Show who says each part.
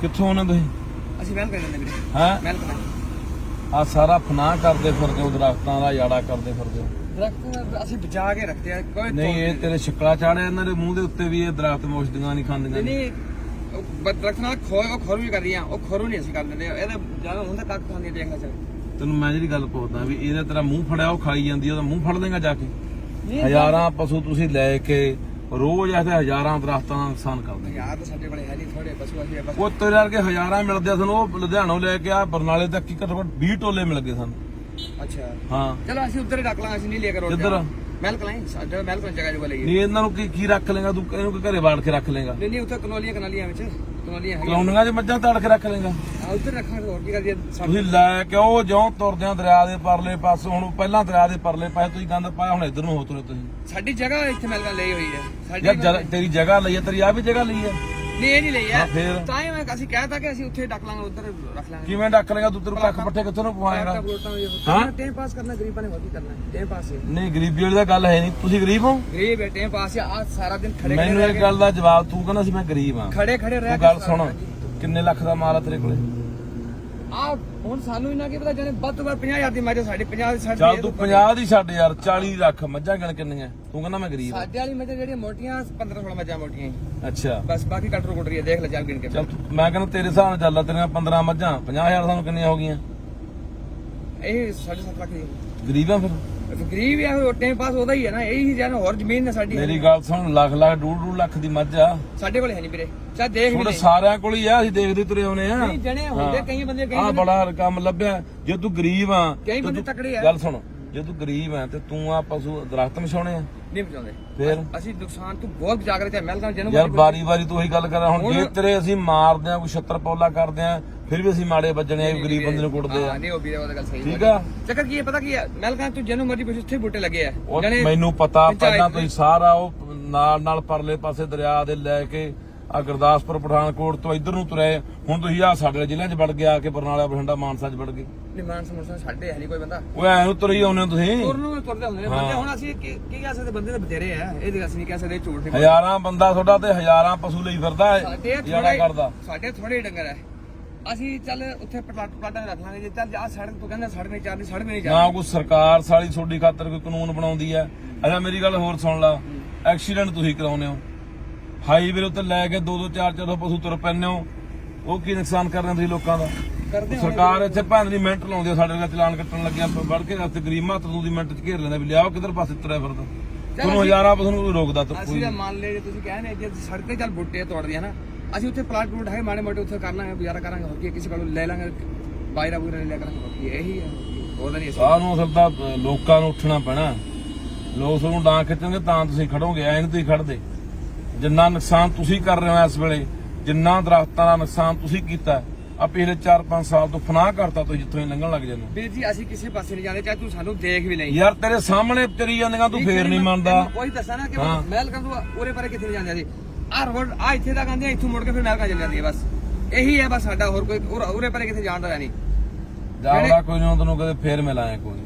Speaker 1: ਕਿੱਥੋਂ ਆਉਣਾ ਤੁਸੀਂ?
Speaker 2: ਅਸੀਂ ਮਹਿਲ ਕਰ ਜਾਂਦੇ ਵੀਰੇ।
Speaker 1: ਹੈ?
Speaker 2: ਮਹਿਲ ਕਰ
Speaker 1: ਆ ਸਾਰਾ ਫਨਾਹ ਕਰਦੇ ਫਿਰਦੇ ਹੋ ਦਰਖਤਾਂ ਦਾ ਯਾੜਾ ਕਰਦੇ ਫਿਰਦੇ ਹੋ।
Speaker 2: ਦਰਖਤ ਅਸੀਂ ਬਚਾ ਕੇ ਰੱਖਦੇ ਆ ਕੋਈ
Speaker 1: ਨਹੀਂ ਇਹ ਤੇਰੇ ਛਿੱਕਲਾ ਚਾੜਿਆ ਇਹਨਾਂ ਦੇ ਮੂੰਹ ਦੇ ਉੱਤੇ ਵੀ ਇਹ ਦਰਖਤ ਮੋਸ਼ਦੀਆਂ ਨਹੀਂ ਖਾਂਦੀਆਂ
Speaker 2: ਨਹੀਂ ਨਹੀਂ। ਉਹ ਬ- ਦਰਖਤ ਨਾਲ ਖੋ ਉਹ ਖੋਰੂ ਵੀ ਕਰ ਰਹੀਆਂ ਉਹ ਖੋਰੂ ਨਹੀਂ ਅਸੀਂ ਕਰ ਦਿੰਦੇ ਇਹਦਾ ਜ਼ਿਆਦਾ ਹੁੰਦਾ ਕੱਖ ਖਾਂਦੀ ਦੇਖਣਾ ਚਾਹੀਦਾ
Speaker 1: ਤੈਨੂੰ ਮੈਂ ਜਿਹੜੀ ਗੱਲ ਪੁੱਛਦਾ ਵੀ ਇਹਨੇ ਤੇਰਾ ਮੂੰਹ ਫੜਿਆ ਉਹ ਖਾਈ ਜਾਂਦੀ ਆ, ਉਹਦਾ ਮੂੰਹ ਫੜ ਲੇਗਾ ਜਾ ਕੇ। ਹਜ਼ਾਰਾਂ ਪਸ਼ੂ ਤੁਸੀਂ ਲੈ ਕੇ ਰੋਜ਼ ਐਸੇ ਹਜ਼ਾਰਾਂ ਦਰਖਤਾਂ ਦਾ ਨੁਕਸਾਨ ਕਰਦੇ
Speaker 2: ਯਾਰ ਤਾਂ ਸਾਡੇ ਕੋਲੇ ਹੈ ਨਹੀਂ ਥੋੜੇ ਪਸ਼ੂ ਅਸੀਂ ਬਸ
Speaker 1: ਉਹ ਤੇਰੇ ਵਰਗੇ ਹਜ਼ਾਰਾਂ ਮਿਲਦੇ ਸਾਨੂੰ ਉਹ ਲੁਧਿਆਣੋਂ ਲੈ ਕੇ ਆ ਬਰਨਾਲੇ ਤੱਕ ਕੀ ਘੱਟੋ ਘੱਟ 20 ਟੋਲੇ ਮਿਲ ਗਏ ਸਾਨੂੰ।
Speaker 2: ਅੱਛਾ।
Speaker 1: ਹਾਂ।
Speaker 2: ਚਲੋ ਅਸੀਂ ਉੱਧਰ ਹੀ ਰੱਖ ਲਾਂਗੇ ਅਸੀਂ ਨਹੀਂ ਲੈ ਕੇ ਰੋਡ
Speaker 1: ਕਿੱਧਰ?
Speaker 2: ਮਹਿਲ ਕਲਾਈ ਸਾਡਾ ਮਹਿਲ ਕਲਾਂ ਜਗ੍ਹਾ ਜੁਗਾ ਲਈਏ
Speaker 1: ਨਹੀਂ ਇਹਨਾਂ ਨੂੰ ਕੀ ਕੀ ਰੱਖ ਲੇਗਾ ਤੂੰ ਇਹਨੂੰ ਕੀ ਘਰੇ ਬਾੜ ਕੇ ਰੱਖ ਲੇਗਾ
Speaker 2: ਨਹੀਂ ਨਹੀਂ ਉੱਥੇ ਕਨੋਲੀਆਂ ਕਨਾਲੀਆਂ ਵਿੱਚ ਕਨੋਲੀਆਂ ਹੈਗੀਆਂ।
Speaker 1: ਕਲੋਨੀਆਂ 'ਚ ਮੱਝਾਂ ਤਾੜ ਕੇ ਰੱਖ ਲੇਗਾ
Speaker 2: ਆ ਉੱਧਰ ਰੱਖਾਂਗੇ ਹੋਰ ਕੀ ਕਰਦੀ
Speaker 1: ਤੁਸੀਂ ਲੈ ਕੇ ਉਹ ਜਿਉਂ ਦਰਿਆ ਦੇ ਪਰਲੇ ਪਾਸੇ ਹੁਣ ਪਹਿਲਾਂ ਦਰਿਆ ਦੇ ਪਰਲੇ ਪਾਸੇ ਤੁਸੀਂ ਗੰਦ ਪਾਇਆ ਹੁਣ ਇੱਧਰ ਨੂੰ ਹੋ ਤੁਰੇ ਤੁਸੀਂ।
Speaker 2: ਸਾਡੀ ਜਗ੍ਹਾ ਇੱਥੇ ਲਈ ਹੋਈ ਹੈ। ਸਾਡੀ
Speaker 1: ਯਾਰ ਜਗ੍ਹਾ- ਤੇਰੀ ਜਗ੍ਹਾ ਲਈ ਹੈ ਤੇਰੀ ਆ ਵੀ ਜਗ੍ਹਾ ਲਈ ਹੈ।
Speaker 2: ਨਹੀਂ ਇਹ ਨਹੀਂ ਲਈ
Speaker 1: ਹਾਂ, ਫੇਰ?
Speaker 2: ਤਾਂ ਹੀ ਮੈਂ ਅਸੀਂ ਕਹਿਤਾ ਕਿ ਅਸੀਂ ਉੱਥੇ ਡੱਕ ਲਾਂਗੇ ਉੱਧਰ ਰੱਖ ਲਾਂਗੇ।
Speaker 1: ਕਿਵੇਂ ਡੱਕ ਲੇਗਾ ਤੂੰ ਤੇਰੇ ਕੱਖ ਪੱਠੇ ਕਿੱਥੋਂ ਨੂੰ ਪਵਾਏਗਾ? ਹਾਂ?
Speaker 2: ਹਾਂ ਟਾਈਮ ਪਾਸ ਕਰਨਾ ਗਰੀਬਾਂ ਨੇ ਕੀ ਕਰਨਾ ਟਾਈਮ ਪਾਸ ਹੈ।
Speaker 1: ਨਹੀਂ ਗਰੀਬੀ ਵਾਲੀ ਤਾਂ ਗੱਲ ਹੈ ਨਹੀਂ। ਤੁਸੀਂ ਗਰੀਬ ਹੋ?
Speaker 2: ਗਰੀਬ ਹੈ ਟਾਈਮ ਪਾਸ ਆ। ਸਾਰਾ ਦਿਨ ਖੜੇ
Speaker 1: ਮੈਨੂੰ ਇਹ ਗੱਲ ਦਾ ਜਵਾਬ ਤੂੰ ਕਹਿੰਦਾ ਸੀ ਮੈਂ ਗਰੀਬ ਹਾਂ।
Speaker 2: ਖੜੇ ਖੜੇ ਰਹਿ
Speaker 1: ਤੂੰ ਗੱਲ ਸੁਣ ਕਿੰਨੇ ਲੱਖ ਦਾ ਮਾਲ ਆ ਤੇਰੇ ਕੋਲੇ?
Speaker 2: ਆ ਹੁਣ ਸਾਨੂੰ ਇਹਨਾਂ ਕੀ ਪਤਾ ਜਾਨੇ ਵੱਧ ਤੋਂ ਵੱਧ 50000 ਦੀ ਮੱਝ ਆ, ਸਾਡੀ 50 ਦੀ ਸਾਡੀ
Speaker 1: ਚੱਲ ਤੂੰ 50 ਦੀ ਛੱਡ ਯਾਰ 40 ਲੱਖ ਮੱਝਾਂ ਗਣ ਕਿੰਨੀਆਂ ਤੂੰ ਕਹਿੰਦਾ ਮੈਂ ਗਰੀਬ
Speaker 2: ਸਾਡੇ ਵਾਲੀ ਮੱਝਾਂ ਜਿਹੜੀਆਂ ਮੋਟੀਆਂ 15 16 ਮੱਝਾਂ ਮੋਟੀਆਂ ਹੀ।
Speaker 1: ਅੱਛਾ
Speaker 2: ਬਸ ਬਾਕੀ ਕਟਰ ਕੁਟਰ ਹੀ ਆ, ਦੇਖ ਲੈ ਚੱਲ ਗਿਣ ਕੇ
Speaker 1: ਚੱਲ ਤੂੰ- ਮੈਂ ਕਹਿੰਦਾ ਤੇਰੇ ਹਿਸਾਬ ਨਾਲ ਚੱਲ ਤੇਰੀਆਂ 15 ਮੱਝਾਂ 50000 ਸਾਨੂੰ ਕਿੰਨੀਆਂ ਹੋ ਗਈਆਂ
Speaker 2: ਇਹ 7.5 ਲੱਖ ਦੀ
Speaker 1: ਗਰੀਬ ਆ ਫਿਰ?
Speaker 2: ਫਿਰ ਗਰੀਬ ਆ ਉਹ ਟਾਈਮ ਪਾਸ ਉਹਦਾ ਹੀ ਹੈ ਨਾ ਇਹੀ ਜਾਨ ਹੋਰ ਜ਼ਮੀਨ ਨੇ ਸਾਡੀ।
Speaker 1: ਮੇਰੀ ਗੱਲ ਸੁਣ ਲੱਖ ਲੱਖ ਡੂਢ ਡੂਢ ਲੱਖ ਦੀ ਮੱਝ ਆ।
Speaker 2: ਸਾਡੇ ਕੋਲ ਹੈ ਨਹੀਂ ਵੀਰੇ ਚਾ ਦੇਖ ਵੀ
Speaker 1: ਤੁਹਾਡੇ
Speaker 2: ਲੈ
Speaker 1: ਸਾਰਿਆਂ ਕੋਲ ਹੀ ਆ ਅਸੀਂ ਦੇਖਦੇ ਤੁਰੇ ਆਉਨੇ ਆ।
Speaker 2: ਨਹੀਂ ਜਣੇ ਹੁੰਦੇ ਕਈ ਬੰਦੇ ਕਈ
Speaker 1: ਆ ਬੜਾ ਕੰਮ ਲੱਭਿਆ। ਜੇ ਤੂੰ ਗਰੀਬ ਆ
Speaker 2: ਕਈ
Speaker 1: ਤੇ
Speaker 2: ਬੰਦੇ
Speaker 1: ਤੂੰ-
Speaker 2: ਤਕੜੇ ਆ।
Speaker 1: ਗੱਲ ਸੁਣ ਜੇ ਤੂੰ ਗਰੀਬ ਆ ਤੇ ਤੂੰ ਆ ਪਸ਼ੂ ਦਰਖਤ ਮਛਾਉਣੇ ਆ।
Speaker 2: ਨਹੀਂ ਬਚਾਉਂਦੇ
Speaker 1: ਫੇਰ?
Speaker 2: ਅਸੀਂ ਨੁਕਸਾਨ ਤੋਂ ਬਹੁਤ
Speaker 1: ਯਾਰ ਬਾਰੀ ਬਾਰੀ ਤੂੰ ਉਹੀ ਗੱਲ ਕਰਾਂ ਹੁਣ ਜੇ
Speaker 2: ਹੁਣ-
Speaker 1: ਤੇਰੇ ਅਸੀਂ ਮਾਰਦੇ ਆ ਕੋਈ ਛੱਤਰ ਪੌਲਾ ਕਰਦੇ ਆ ਫਿਰ ਵੀ ਅਸੀਂ ਮਾੜੇ ਵੱਜਣੇ ਆ ਗਰੀਬ ਬੰਦੇ ਨੂੰ ਕੁੱਟਦੇ ਆ।
Speaker 2: ਹਾਂ ਨਹੀਂ ਉਹ ਵੀਰੇ ਉਹ ਤਾਂ ਗੱਲ ਸਹੀ
Speaker 1: ਠੀਕ। ਆ?
Speaker 2: ਚੱਕਰ ਕੀ ਹੈ ਪਤਾ ਕੀ ਹੈ? ਮਹਿਲ ਕਹਿੰਦਾ ਤੂੰ ਜਨਮ ਮਰਜ਼ੀ ਪੁੱਛ ਉੱਥੇ ਬੂਟੇ ਲੱਗੇ ਆ।
Speaker 1: ਉਹ
Speaker 2: ਜਣੇ
Speaker 1: ਮੈਨੂੰ ਪਤਾ ਪਹਿਲਾਂ ਤੁਸੀਂ ਸਾਰਾ ਉਹ ਨਾਲ ਨਾਲ ਪਰਲੇ ਪਾਸੇ ਦਰਿਆ ਦੇ ਲੈ ਕੇ ਆ ਗੁਰਦਾਸਪੁਰ ਪਠਾਨਕੋਟ ਤੋਂ ਇੱਧਰ ਨੂੰ ਤੁਰੇ। ਹੁਣ ਤੁਸੀਂ ਆ ਸਾਡੇ ਜ਼ਿਲ੍ਹਿਆਂ 'ਚ ਵੜ ਗਿਆ ਕਿ ਬਰਨਾਲਾ ਬਠਿੰਡਾ ਮਾਨਸਾ 'ਚ ਵੜ ਗਏ।
Speaker 2: ਨਿਮਾਨ ਸਮਰਸਾ ਸਾਡੇ ਹੈ ਨਹੀਂ ਕੋਈ ਬੰਦਾ।
Speaker 1: ਉਹ ਐ ਨੂੰ ਤੁਰੀ ਆਉਂਦੇ ਹੋ ਤੁਸੀਂ।
Speaker 2: ਤੁਰਨ ਨੂੰ ਤੁਰਦੇ ਹੁੰਦੇ ਨੇ ਬੰਦੇ। ਹੁਣ ਅਸੀਂ ਕੀ ਕੀ ਕਹਿ ਸਕਦੇ? ਬੰਦੇ ਤਾਂ ਬਥੇਰੇ ਆ। ਇਹ ਤੇ ਅਸੀਂ ਨਹੀਂ ਕਹਿ ਸਕਦੇ ਝੂਠ ਨਹੀਂ
Speaker 1: ਹਜ਼ਾਰਾਂ ਬੰਦਾ ਤੁਹਾਡਾ ਤੇ ਹਜ਼ਾਰਾਂ ਪਸ਼ੂ ਲਈ ਫਿਰਦਾ ਹੈ ਜਿਹੜਾ ਕਰਦਾ।
Speaker 2: ਸਾਡੇ ਥੋੜੇ ਡੰਗਰ ਹੈ। ਅਸੀਂ ਚੱਲ ਉੱਥੇ ਪਲਾਟ ਪਲਾਟਾਂ ਰੱਖ ਲਾਂਗੇ ਜੇ ਚੱਲ ਆ ਸੜਕ ਤੋਂ ਕਹਿੰਦਾ ਸੜਕ ਨਹੀਂ ਚੱਲਦੀ ਸੜਕ ਨਹੀਂ
Speaker 1: ਨਾ
Speaker 2: ਚੱਲਦੀ
Speaker 1: ਕੋਈ ਸਰਕਾਰ ਸਾਲੀ ਤੁਹਾਡੀ ਖਾਤਰ ਕੋਈ ਕਾਨੂੰਨ ਬਣਾਉਂਦੀ ਹੈ। ਅੱਛਾ ਮੇਰੀ ਗੱਲ ਹੋਰ ਸੁਣ ਲਾ। ਐਕਸੀਡੈਂਟ ਤੁਸੀਂ ਕਰਾਉਂਦੇ ਹੋ। ਹਾਈਵੇ ਉੱਤੇ ਲੈ ਕੇ ਦੋ ਦੋ ਚਾਰ ਚਾਰ ਪਸ਼ੂ ਤੁਰ ਪੈਂਦੇ ਹੋ। ਉਹ ਕੀ ਨੁਕਸਾਨ ਕਰ ਰਹੇ ਤੁਸੀਂ ਲੋਕਾਂ ਦਾ? ਸਰਕਾਰ ਇੱਥੇ ਭੰਨ ਦੀ ਮਿੰਟ ਲਾਉਂਦੀ ਆ ਸਾਡੇ ਨਾਲ ਚਲਾਨ ਕੱਟਣ ਲੱਗਿਆ ਵੜ ਕੇ ਰਸਤੇ ਗਰੀਬ ਮਾਤਰ ਨੂੰ ਦੀ ਮਿੰਟ ਚ ਘੇਰ ਲੈਂਦਾ ਵੀ ਲਿਆਓ ਕਿੱਧਰ ਪਾਸੇ ਤੁਰਿਆ ਫਿਰਦਾ। ਤੁਹਾਨੂੰ ਹਜ਼ਾਰਾਂ ਪਸ਼ੂ ਨੂੰ ਰੋਕਦਾ ਤਾਂ
Speaker 2: ਅਸੀਂ ਮੰਨ ਲਏ ਜੇ ਤੁਸੀਂ ਕਹਿੰਦੇ ਜੇ ਸੜਕ ਚੱਲ ਬੁੱਟੇ ਤੋੜਦੇ ਆ ਨਾ। ਅਸੀਂ ਉੱਥੇ ਪਲਾਟ ਪਲੂਟ ਹੈ ਮਾੜੇ ਮੋਟੇ ਉੱਥੇ ਕਰ ਲਾਂਗੇ ਗੁਜ਼ਾਰਾ ਕਰਾਂਗੇ ਹੋਰ ਕੀ ਹੈ, ਕਿਸੇ ਕੋਲੋਂ ਲੈ ਲਾਂਗੇ ਬਾਇਰਾ ਬੂਰਾ ਲੈ ਲਿਆ ਕਰਾਂਗੇ ਹੋਰ ਕੀ ਹੈ, ਇਹੀ ਹੈ ਉਹਦਾ ਨਹੀਂ ਅਸੀਂ।
Speaker 1: ਸਾਨੂੰ ਅਸਲ ਤਾਂ ਅ, ਲੋਕਾਂ ਨੂੰ ਉੱਠਣਾ ਪੈਣਾ। ਲੋਕ ਤੁਹਾਨੂੰ ਡਾਂ ਖਿੱਚਣਗੇ ਤਾਂ ਤੁਸੀਂ ਖੜੋਗੇ ਐਂ ਨਹੀਂ ਤੁਸੀਂ ਖੜਦੇ। ਜਿੰਨਾ ਨੁਕਸਾਨ ਤੁਸੀਂ ਕਰ ਰਹੇ ਹੋ ਇਸ ਵੇਲੇ ਜਿੰਨਾ ਦਰਖਤਾਂ ਦਾ ਨੁਕਸਾਨ ਤੁਸੀਂ ਕੀਤਾ ਆ ਪਿਛਲੇ 4-5 ਸਾਲ ਤੋਂ ਫਨਾਹ ਕਰਤਾ ਤੁਸੀਂ ਜਿੱਥੋਂ ਹੀ ਲੰਘਣ ਲੱਗ ਜਾਂਦੇ ਹੋ।
Speaker 2: ਵੀਰ ਜੀ ਅਸੀਂ ਕਿਸੇ ਪਾਸੇ ਨਹੀਂ ਜਾਂਦੇ ਚਾਹੇ ਤੂੰ ਸਾਨੂੰ ਦੇਖ ਵੀ ਲਈ।
Speaker 1: ਯਾਰ ਤੇਰੇ ਸਾਹਮਣੇ ਤੇਰੀ ਜਾਂਦੀਆਂ ਤੂੰ ਫੇਰ ਨਹੀਂ ਮੰਨਦਾ।
Speaker 2: ਉਹੀ ਦੱਸਾਂ ਨਾ ਕਿ
Speaker 1: ਹਾਂ।
Speaker 2: ਮਹਿਲ ਕੰਦੂ ਉਰੇ ਪਰੇ ਕਿੱਥੇ ਨਹੀਂ ਜਾਂਦੇ ਅਸੀਂ? ਆ ਰੋਡ ਆ ਇੱਥੇ ਤੱਕ ਆਂਦੇ ਆ ਇੱਥੋਂ ਮੁੜ ਕੇ ਫਿਰ ਮਹਿਲ ਕਾ ਚੱਲ ਜਾਂਦੀ ਹੈ ਬਸ। ਇਹੀ ਹੈ ਬਸ ਸਾਡਾ ਹੋਰ ਕੋਈ ਉਰੇ- ਪਰੇ ਕਿੱਥੇ ਜਾਣ ਦਾ ਨਹੀਂ।
Speaker 1: ਜਾਵੜਾ ਕੋਈ ਨਹੀਂ ਤੈਨੂੰ ਕਦੇ ਫੇਰ ਮਿਲਾਂਗੇ ਕੋਈ